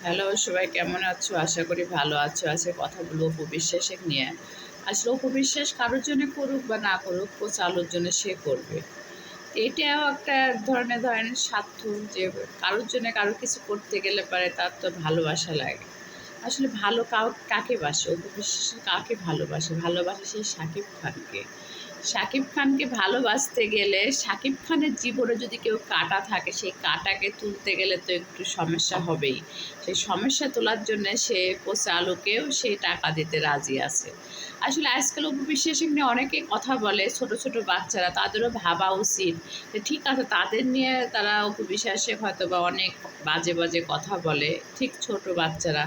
Hello, সবাই কেমন আছো? আশা করি ভালো আছো। আজকে কথা বলব উপবিশ্বাসের নিয়ে। আসলে উপবিশ্বাস কারোর জন্য করুক বা না করুক, ও চালুর জন্য সে করবে। এটাও একটা ধরনের, ধরেন, স্বার্থ যে কারোর জন্য কারও কিছু করতে গেলে পারে তার তো ভালোবাসা লাগে। আসলে ভালো কাউ, কাকে বাসে? উপবিশ্বাস কাকে ভালোবাসে? ভালোবাসে সেই সাকিব খানকে। শাকিব খানকে ভালোবাসতে গেলে, শাকিব খানের জীবনে যদি কেউ কাটা থাকে, সেই কাটাকে তুলতে গেলে তো একটু সমস্যা হবেই। সেই সমস্যা তোলার জন্য সে পোষা আলোকেও সে টাকা দিতে রাজি আছে। আসলে আজকাল উপবিশ্বাস নিয়ে অনেকে কথা বলে, ছোট ছোট বাচ্চারা, তাদেরও ভাবা উচিত ঠিক আছে, তাদের নিয়ে তারা উপবিশ্বাসে হয়তো বা অনেক বাজে বাজে কথা বলে, ঠিক ছোট বাচ্চারা।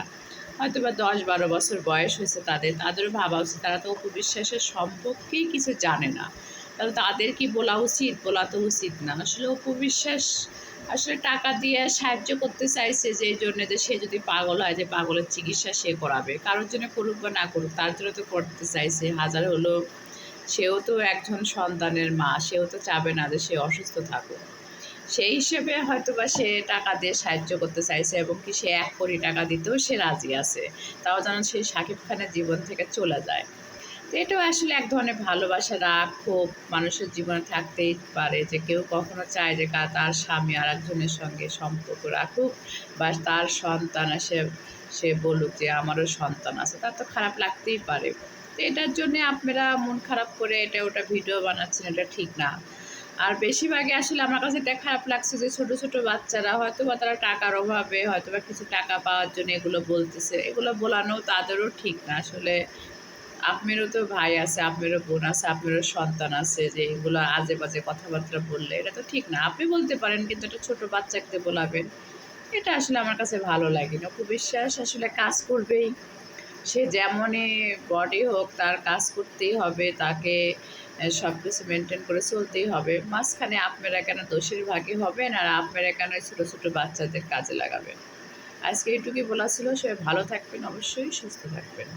হয়তো বা দশ বারো বছর বয়স হয়েছে তাদের, তাদেরও ভাবা উচিত। তারা তো অপবিশ্বাসের সম্পর্কেই কিছু জানে না। তাহলে তাদের কি বলা উচিত? বলা তো উচিত না। আসলে অপবিশ্বাস আসলে টাকা দিয়ে সাহায্য করতে চাইছে যে এই জন্য যে সে যদি পাগল হয়, যে পাগলের চিকিৎসা সে করাবে। কারোর জন্য করুক বা না করুক, তার জন্য তো করতে চাইছে। হাজার হলো সেও তো একজন সন্তানের মা, সেও তো চাবে না যে সে অসুস্থ থাকুক। সেই হিসেবে হয়তো বা সে টাকা দিয়ে সাহায্য করতে চাইছে এবং কি সে এক কোটি টাকা দিতেও সে রাজি আছে। তাও যেন সেই শাকিব খানের জীবন থেকে চলে যায়। তো এটাও আসলে এক ধরনের ভালোবাসা, রাগ, ক্ষোভ মানুষের জীবনে থাকতেই পারে যে কেউ কখনো চায় যে তার স্বামী আর একজনের সঙ্গে সম্পর্ক রাখুক বা তার সন্তান সে সে বলুক যে আমারও সন্তান আছে। তার তো খারাপ লাগতেই পারে। তো এটার জন্যে আপনারা মন খারাপ করে এটা ওটা ভিডিও বানাচ্ছেন, এটা ঠিক না। আর বেশিরভাগই আসলে আমার কাছে এটা খারাপ লাগছে যে ছোট ছোট বাচ্চারা হয়তো বা তারা টাকার অভাবে হয়তো বা কিছু টাকা পাওয়ার জন্য এগুলো বলতেছে। এগুলো বলানো তাদেরও ঠিক না আসলে। আপনারও তো ভাই আছে আপনারও বোন আছে আপনারও সন্তান আছে যে এগুলো আজে বাজে কথাবার্তা বললে এটা তো ঠিক না। আপনি বলতে পারেন কিন্তু একটা ছোট বাচ্চাকে বলাবেন, এটা আসলে আমার কাছে ভালো লাগে না। বিশ্বাস আসলে কাজ করবেই। সে যেমনই বডি হোক তার কাজ করতেই হবে, তাকে সব কিছু মেনটেন করে চলতেই হবে। মাঝখানে আপনারা কেন দোষের ভাগে হবেন আর আপনারা কেন ছোটো ছোটো বাচ্চাদের কাজে লাগাবেন? আজকে এইটুকুই বলা ছিল। সবাই ভালো থাকবেন অবশ্যই, সুস্থ থাকবেন।